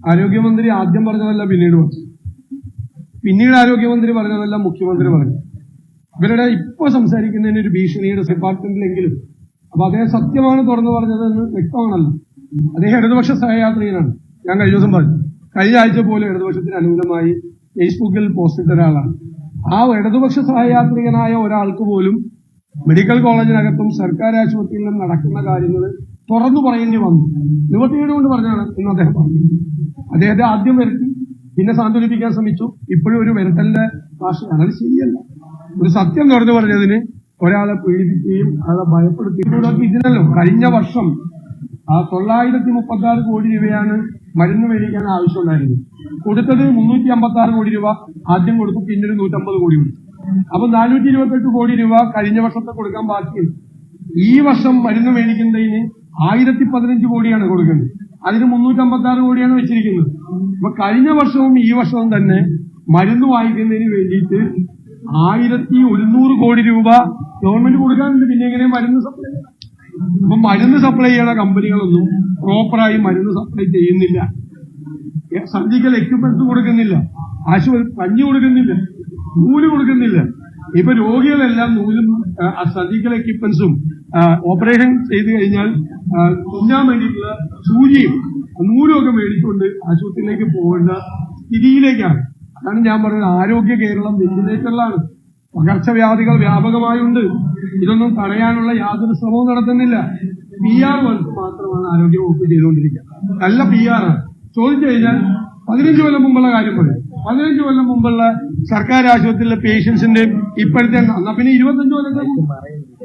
ആരോഗ്യമന്ത്രി ആദ്യം പറഞ്ഞതല്ല പിന്നീട് പറഞ്ഞു. പിന്നീട് ആരോഗ്യമന്ത്രി പറഞ്ഞതല്ല മുഖ്യമന്ത്രി പറഞ്ഞു. ഇവരുടെ ഇപ്പൊ സംസാരിക്കുന്നതിന് ഒരു ഭീഷണിയുടെ ഡിപ്പാർട്ട്മെന്റിലെങ്കിലും അപ്പൊ അദ്ദേഹം സത്യമാണ് തുറന്നു പറഞ്ഞതെന്ന് വ്യക്തമാണല്ലോ. അദ്ദേഹം ഇടതുപക്ഷ സഹയാത്രികനാണ്. ഞാൻ കഴിഞ്ഞ ദിവസം പറഞ്ഞു. കഴിഞ്ഞ ആഴ്ച പോലും ഇടതുപക്ഷത്തിന് അനുകൂലമായി ഫേസ്ബുക്കിൽ പോസ്റ്റ് ഇട്ട ഒരാളാണ്. ആ ഇടതുപക്ഷ സഹയാത്രികനായ ഒരാൾക്ക് പോലും മെഡിക്കൽ കോളേജിനകത്തും സർക്കാർ ആശുപത്രിയിലും നടക്കുന്ന കാര്യങ്ങൾ തുറന്നു പറയേണ്ടി വന്നു. നിവൃത്തിയുടെ കൊണ്ട് പറഞ്ഞാണ് എന്ന് അദ്ദേഹം പറഞ്ഞു അദ്ദേഹത്തെ ആദ്യം വരുത്തി പിന്നെ സാന്ത്വനിപ്പിക്കാൻ ശ്രമിച്ചു. ഇപ്പോഴും ഒരു വരുത്തലിന്റെ ഭാഷയാണ്. അത് ശരിയല്ല. ഒരു സത്യം തുറന്നു പറഞ്ഞതിന് ഒരാളെ പീഡിപ്പിക്കുകയും അയാളെ ഭയപ്പെടുത്തുകയും ഇതിനല്ലോ. കഴിഞ്ഞ വർഷം ആ തൊള്ളായിരത്തി മുപ്പത്തി ആറ് കോടി രൂപയാണ് മരുന്ന് മേടിക്കാൻ ആവശ്യമുണ്ടായിരുന്നത്. കൊടുത്തത് മുന്നൂറ്റി അമ്പത്തി ആറ് കോടി രൂപ. ആദ്യം കൊടുത്തു പിന്നെ ഒരു നൂറ്റമ്പത് കോടി കൊടുത്തു. അപ്പൊ നാനൂറ്റി ഇരുപത്തെട്ട് കോടി രൂപ കഴിഞ്ഞ വർഷത്തെ കൊടുക്കാൻ ബാക്കിയുണ്ട് ഈ വർഷം മരുന്ന് മേടിക്കുന്നതിന് ആയിരത്തി പതിനഞ്ച് കോടിയാണ് കൊടുക്കുന്നത്. അതിന് മുന്നൂറ്റമ്പത്തി ആറ് കോടിയാണ് വെച്ചിരിക്കുന്നത്. അപ്പൊ കഴിഞ്ഞ വർഷവും ഈ വർഷവും തന്നെ മരുന്ന് വാങ്ങിക്കുന്നതിന് വേണ്ടിയിട്ട് ആയിരത്തി ഒരുന്നൂറ് കോടി രൂപ ഗവൺമെന്റ് കൊടുക്കാനുണ്ട്. പിന്നെ എങ്ങനെ മരുന്ന് സപ്ലൈ? അപ്പൊ മരുന്ന് സപ്ലൈ ചെയ്യുന്ന കമ്പനികളൊന്നും പ്രോപ്പറായി മരുന്ന് സപ്ലൈ ചെയ്യുന്നില്ല. സർജിക്കൽ എക്യുപ്മെന്റ്സ് കൊടുക്കുന്നില്ല. ആശുപത്രി പഞ്ഞു കൊടുക്കുന്നില്ല. നൂൽ കൊടുക്കുന്നില്ല. ഇപ്പൊ രോഗികളെല്ലാം നൂലും സർജിക്കൽ എക്യുപ്മെന്റ്സും ഓപ്പറേഷൻ ചെയ്ത് കഴിഞ്ഞാൽ തുന്നാൻ വേണ്ടിയിട്ടുള്ള സൂചിയും നൂലുമൊക്കെ മേടിച്ചുകൊണ്ട് ആശുപത്രിയിലേക്ക് പോകേണ്ട സ്ഥിതിയിലേക്കാണ്. അതാണ് ഞാൻ പറഞ്ഞത് ആരോഗ്യ കേരളം വെന്റിലേറ്ററിലാണ്. പകർച്ചവ്യാധികൾ വ്യാപകമായുണ്ട്. ഇതൊന്നും തടയാനുള്ള യാതൊരു ശ്രമവും നടത്തുന്നില്ല. പി ആർ വർക്ക് മാത്രമാണ് ആരോഗ്യ വകുപ്പ് ചെയ്തുകൊണ്ടിരിക്കുക നല്ല പി ആർ ചോദിച്ചു കഴിഞ്ഞാൽ പതിനഞ്ച് കൊല്ലം മുമ്പുള്ള കാര്യം പറയും. പതിനഞ്ച് കൊല്ലം മുമ്പുള്ള സർക്കാർ ആശുപത്രിയിലെ പേഷ്യൻസിന്റെയും ഇപ്പോഴത്തെ എന്നാ പിന്നെ ഇരുപത്തഞ്ച് കൊല്ലത്തെ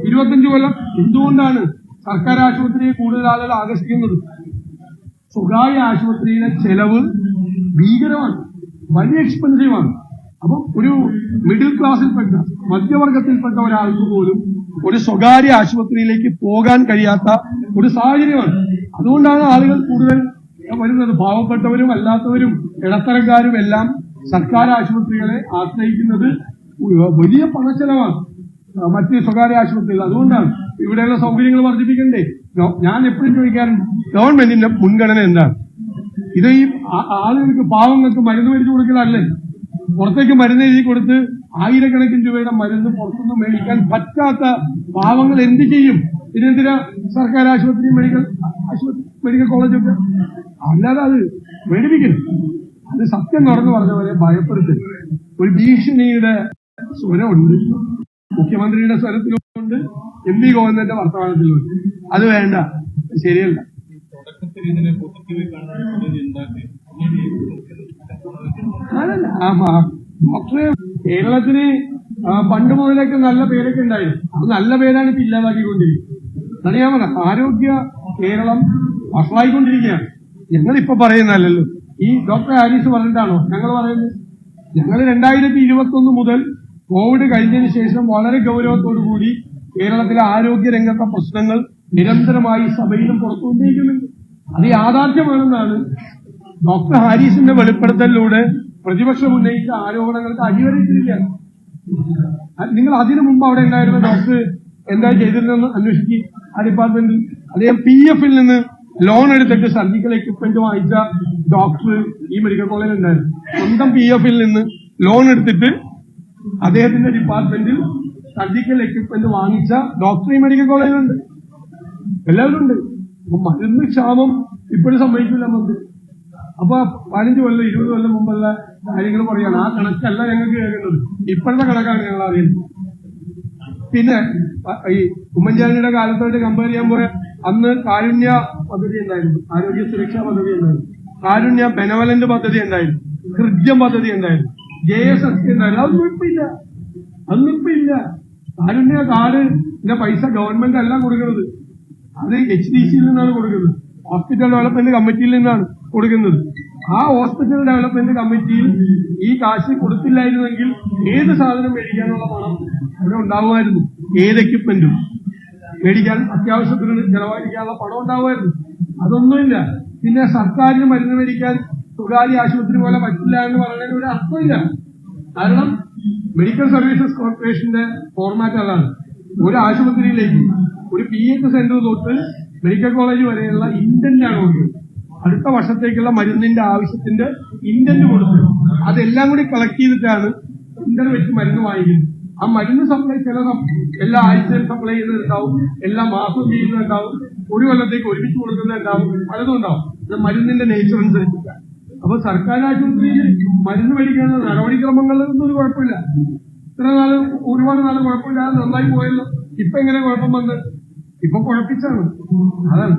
ഇരുപത്തഞ്ച് കൊല്ലം. എന്തുകൊണ്ടാണ് സർക്കാർ ആശുപത്രിയെ കൂടുതൽ ആളുകൾ ആകർഷിക്കുന്നത്? സ്വകാര്യ ആശുപത്രിയിലെ ചെലവ് ഭീകരമാണ്. വലിയ എക്സ്പെൻസീവാണ് അപ്പൊ ഒരു മിഡിൽ ക്ലാസ്സിൽപ്പെട്ട മധ്യവർഗത്തിൽപ്പെട്ട ഒരാൾക്ക് പോലും ഒരു സ്വകാര്യ ആശുപത്രിയിലേക്ക് പോകാൻ കഴിയാത്ത ഒരു സാഹചര്യമാണ്. അതുകൊണ്ടാണ് ആളുകൾ കൂടുതൽ വരുന്നത്. പാവപ്പെട്ടവരും അല്ലാത്തവരും ഇടത്തരക്കാരും എല്ലാം സർക്കാർ ആശുപത്രികളെ ആശ്രയിക്കുന്നത് വലിയ പണച്ചെലവാണ്. മറ്റ് സ്വകാര്യ ആശുപത്രികൾ. അതുകൊണ്ടാണ് ഇവിടെയുള്ള സൗകര്യങ്ങൾ വർദ്ധിപ്പിക്കണ്ടേ? ഞാൻ എപ്പോഴും ചോദിക്കാറുണ്ട് ഗവൺമെന്റിന്റെ മുൻഗണന എന്താണ്? ഇത് ഈ ആളുകൾക്ക് പാവങ്ങൾക്ക് മരുന്ന് മേടിച്ചു കൊടുക്കലല്ലേ? പുറത്തേക്ക് മരുന്ന് എഴുതി കൊടുത്ത് ആയിരക്കണക്കിന് രൂപയുടെ മരുന്ന് പുറത്തുനിന്ന് മേടിക്കാൻ പറ്റാത്ത പാവങ്ങൾ എന്ത് ചെയ്യും? ഇതിനെന്തിനാ സർക്കാർ ആശുപത്രി മെഡിക്കൽ ആശുപത്രി മെഡിക്കൽ കോളേജൊക്കെ? അല്ലാതെ അത് മേടിപ്പിക്കണം അത് സത്യം തുറന്നു പറഞ്ഞവരെ ഭയപ്പെടുത്തരുത്. ഒരു ഭീഷണിയുടെ സ്വരമുണ്ട്. മുഖ്യമന്ത്രിയുടെ സ്വരത്തിലുമുണ്ട്. M P ഗോവിന്ദന്റെ വർത്തമാനത്തിലുമുണ്ട്. അത് വേണ്ട. ശരിയല്ല. അതല്ല. കേരളത്തിന് പണ്ട് മുതലൊക്കെ നല്ല പേരൊക്കെ ഉണ്ടായിരുന്നു. അത് നല്ല പേരാണ് ഇപ്പൊ ഇല്ലാതാക്കിക്കൊണ്ടിരിക്കുന്നത്. അതാണ് ആരോഗ്യ കേരളം വഷളായിക്കൊണ്ടിരിക്കുകയാണ്. ഞങ്ങൾ ഇപ്പൊ പറയുന്നതല്ലല്ലോ. ഈ ഡോക്ടർ ഹാരിസ് പറഞ്ഞിട്ടാണോ? ഞങ്ങൾ പറയുന്നത്. ഞങ്ങൾ രണ്ടായിരത്തി ഇരുപത്തി ഒന്ന് മുതൽ കോവിഡ് കഴിഞ്ഞതിന് ശേഷം വളരെ ഗൗരവത്തോടു കൂടി കേരളത്തിലെ ആരോഗ്യ രംഗത്തെ പ്രശ്നങ്ങൾ നിരന്തരമായി സഭയിലും പുറത്തുകൊണ്ടിരിക്കുന്നുണ്ട് അത് യാഥാർത്ഥ്യമാണെന്നാണ് ഡോക്ടർ ഹാരിസിന്റെ വെളിപ്പെടുത്തലിലൂടെ പ്രതിപക്ഷം ഉന്നയിച്ച ആരോപണങ്ങൾക്ക് അടിവരയിട്ടിരിക്കുകയാണ്. നിങ്ങൾ അതിനു മുമ്പ് അവിടെ ഉണ്ടായിരുന്ന ഡോക്ടർ എന്താ ചെയ്തിരുന്നെന്ന് അന്വേഷിക്കുക ആ ഡിപ്പാർട്ട്മെന്റിൽ. അദ്ദേഹം പി എഫിൽ നിന്ന് ലോൺ എടുത്തിട്ട് സർജിക്കൽ എക്യുപ്മെന്റ് വാങ്ങിച്ച ഡോക്ടർ ഈ മെഡിക്കൽ കോളേജിൽ ഉണ്ടായിരുന്നു. സ്വന്തം പി എഫിൽ നിന്ന് ലോൺ എടുത്തിട്ട് അദ്ദേഹത്തിന്റെ ഡിപ്പാർട്ട്മെന്റിൽ സർജിക്കൽ എക്യുപ്മെന്റ് വാങ്ങിച്ച ഡോക്ടർ ഈ മെഡിക്കൽ കോളേജിലുണ്ട് എല്ലാവരും ഉണ്ട്. മരുന്ന് ക്ഷാമം ഇപ്പോഴും സംഭവിക്കില്ല നമുക്ക്. അപ്പൊ പതിനഞ്ച് കൊല്ലം ഇരുപത് കൊല്ലം മുമ്പുള്ള കാര്യങ്ങൾ പറയാണ് ആ കണക്കല്ല ഞങ്ങൾക്ക് കേൾക്കുന്നത്. ഇപ്പോഴത്തെ കണക്കാണ് ഞങ്ങൾ അറിയുന്നത്. പിന്നെ ഈ ഉമ്മൻചാണ്ടിയുടെ കാലത്തോട്ട് കമ്പയർ ചെയ്യാൻ പോയ അന്ന് കാരുണ്യ പദ്ധതി ഉണ്ടായിരുന്നു ആരോഗ്യ സുരക്ഷാ പദ്ധതി ഉണ്ടായിരുന്നു കാരുണ്യ ബെനവലന്റ് പദ്ധതി ഉണ്ടായിരുന്നു ഹൃദ്യം പദ്ധതി ഉണ്ടായിരുന്നു ജെ എസ് എസ് ഉണ്ടായിരുന്നു അതൊന്നും ഇപ്പൊ ഇല്ല. അതൊന്നും കാരുണ്യ കാർഡിന്റെ പൈസ ഗവൺമെന്റ് അല്ല കൊടുക്കുന്നത്. അത് എച്ച് ഡി സിയിൽ നിന്നാണ് കൊടുക്കുന്നത്. ഹോസ്പിറ്റൽ ഡെവലപ്മെന്റ് കമ്മിറ്റിയിൽ നിന്നാണ് കൊടുക്കുന്നത്. ആ ഹോസ്പിറ്റൽ ഡെവലപ്മെന്റ് കമ്മിറ്റിയിൽ ഈ കാശ് കൊടുത്തില്ലായിരുന്നെങ്കിൽ ഏത് സാധനം മേടിക്കാനുള്ള പണം അവിടെ ഉണ്ടാവുമായിരുന്നു? ഏത് എക്യുപ്മെന്റും മേടിക്കാൻ അത്യാവശ്യത്തിന് ചെലവഴിക്കാനുള്ള പണം ഉണ്ടാവുമായിരുന്നു. അതൊന്നുമില്ല. പിന്നെ സർക്കാരിന് മരുന്ന് മേടിക്കാൻ സ്വകാര്യ ആശുപത്രി പോലെ പറ്റില്ല എന്ന് പറയുന്നതിന് ഒരു അർത്ഥമില്ല. കാരണം മെഡിക്കൽ സർവീസസ് കോർപ്പറേഷന്റെ ഫോർമാറ്റ് അതാണ്. ഒരു ആശുപത്രിയിലേക്ക് ഒരു പി എച്ച് സെന്റർ തൊട്ട് മെഡിക്കൽ കോളേജ് വരെയുള്ള ഇന്റന്റാണ് കൊടുക്കുന്നത് അടുത്ത വർഷത്തേക്കുള്ള മരുന്നിന്റെ ആവശ്യത്തിന്റെ ഇന്റന്റ് കൊടുക്കുന്നത് അതെല്ലാം കൂടി കളക്ട് ചെയ്തിട്ടാണ് ഇന്റർ വെച്ച് മരുന്ന് വാങ്ങിക്കുന്നത്. ആ മരുന്ന് സപ്ലൈ ചില എല്ലാ ആഴ്ചയും സപ്ലൈ ചെയ്യുന്നുണ്ടാവും എല്ലാ മാസവും ചെയ്യുന്നുണ്ടാവും ഒരു കൊല്ലത്തേക്ക് ഒരുമിച്ച് കൊടുക്കുന്നുണ്ടാവും പലതും ഉണ്ടാവും ഇത് മരുന്നിന്റെ നേച്ചർ അനുസരിച്ചിട്ടാണ് അപ്പൊ സർക്കാർ ആശുപത്രിയിൽ മരുന്ന് മേടിക്കുന്ന നടപടിക്രമങ്ങളൊന്നും ഒരു കുഴപ്പമില്ല. ഇത്ര നാൾ ഒരുപാട് നാൾ കുഴപ്പമില്ലാതെ നന്നായി പോയല്ലോ. ഇപ്പൊ എങ്ങനെ കുഴപ്പം വന്ന്? ഇപ്പൊ കുഴപ്പിച്ചാണ്. അതാണ്.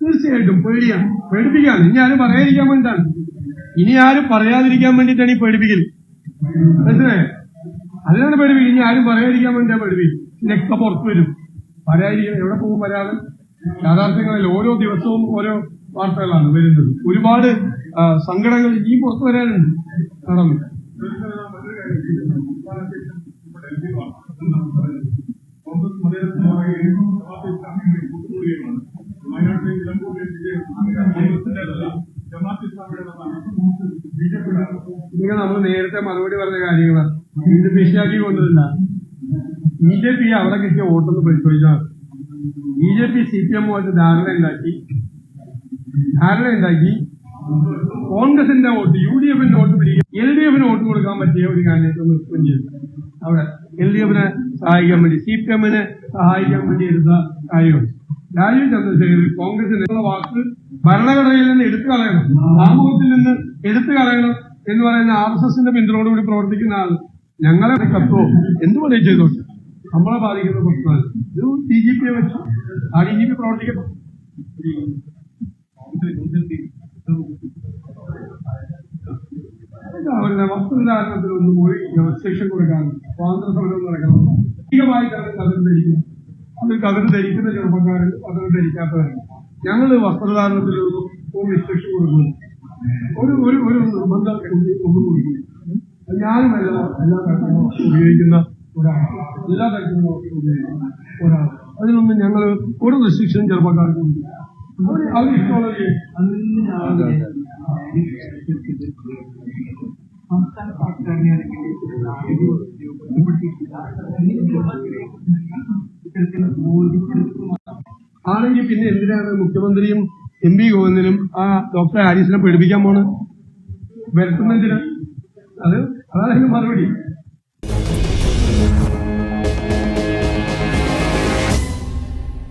തീർച്ചയായിട്ടും പേടിയാണ്. പേടിപ്പിക്കാണ്. ഇനി ആരും പറയാതിരിക്കാൻ വേണ്ടിയിട്ടാണ്. ഇനി ആരും പറയാതിരിക്കാൻ വേണ്ടിയിട്ടാണ് ഈ പഠിപ്പിക്കൽ മനസ്സിലായോ? അതിനാണ് പഠിപ്പിക്കൽ ഇനി ആരും പറയാതിരിക്കാൻ വേണ്ടിയാണ് പഠിപ്പിക്കും ഇതൊക്കെ പുറത്തു വരും. പറയാതിരിക്കാൻ എവിടെ പോകും വരാതെ യാഥാർത്ഥ്യങ്ങളിൽ ഓരോ ദിവസവും ഓരോ വാർത്തകളാണ് വരുന്നത്. ഒരുപാട് സങ്കടങ്ങൾ ഇനിയും പുറത്തു വരാനുണ്ട്. നടന്നു. കോൺഗ്രസ് ഇങ്ങനെ നമ്മൾ നേരത്തെ മറുപടി പറഞ്ഞ കാര്യങ്ങളാണ് ഇത് വിഷയാക്കി കൊണ്ടതല്ല ബി ജെ പി അവിടെ കിട്ടിയ വോട്ടൊന്ന് പരിശോധിച്ചാൽ B J P C P എമ്മുമായിട്ട് ധാരണ ഉണ്ടാക്കി ധാരണ ഉണ്ടാക്കി കോൺഗ്രസിന്റെ വോട്ട് യു ഡി എഫിന്റെ വോട്ട് എൽ ഡി എഫിന് വോട്ട് കൊടുക്കാൻ പറ്റിയ ഒരു കാര്യം നിർത്തുകയും ചെയ്തു. അവിടെ എൽ ഡി എഫിനെ സഹായിക്കാൻ വേണ്ടി സി പി എമ്മിനെ സഹായിക്കാൻ വേണ്ടി എടുത്ത കാര്യമാണ്. രാജീവ് ചന്ദ്രശേഖരൻ കോൺഗ്രസിന്റെ വാക്ക് ഭരണഘടനയിൽ നിന്ന് എടുത്തു കളയണം. സാമൂഹത്തിൽ നിന്ന് എടുത്തു കളയണം. എന്ന് പറയുന്ന ആർ എസ് എസിന്റെ പിന്തുണയോടുകൂടി പ്രവർത്തിക്കുന്ന ആൾ ഞങ്ങളെ കത്തോ? എന്ത് പറയും ചെയ്തോട്ടെ നമ്മളെ ബാധിക്കുന്ന പ്രശ്നമാണ് ഇത് ഡി ജി പിയെ വെച്ചു ആ ഡി ജി പി പ്രവർത്തിക്കണം ഇത് ഒന്ന് പോയി രജിസ്ട്രേഷൻ കൊടുക്കാൻ സ്വാതന്ത്ര്യ സമരം നടക്കണം കഥ കതിർ ധരിക്കുന്നത് അത് കതിർ ധരിക്കുന്ന ചെറുപ്പക്കാരും അതൊന്നും ധരിക്കാത്തവരാണ് ഞങ്ങൾ വസ്ത്രധാരണത്തിലൊന്നും ഒരു രജിസ്ട്രേഷൻ കൊടുക്കുന്നു. ഒരു ഒരു ഒരു നിർബന്ധം ഒന്നും ഒന്നും കൊടുക്കില്ല അത് ഞാനും എല്ലാ തരത്തിലും ഉപയോഗിക്കുന്ന ഒരാളാണ്. എല്ലാ തരത്തിലും ഉപയോഗിക്കുന്ന ഒരാളാണ്. അതിനൊന്നും ഞങ്ങൾ ഒരു റെസ്ട്രിക്ഷനും ചെറുപ്പക്കാർക്ക് ആണെങ്കിൽ പിന്നെ എന്തിനാണ് മുഖ്യമന്ത്രിയും എം പി ഗോവിന്ദനും ആ ഡോക്ടർ ഹാരിസിനെ പേടിപ്പിക്കാൻ പോണ്. വരുത്തുന്നതിന് അത് അതാണ് മറുപടി.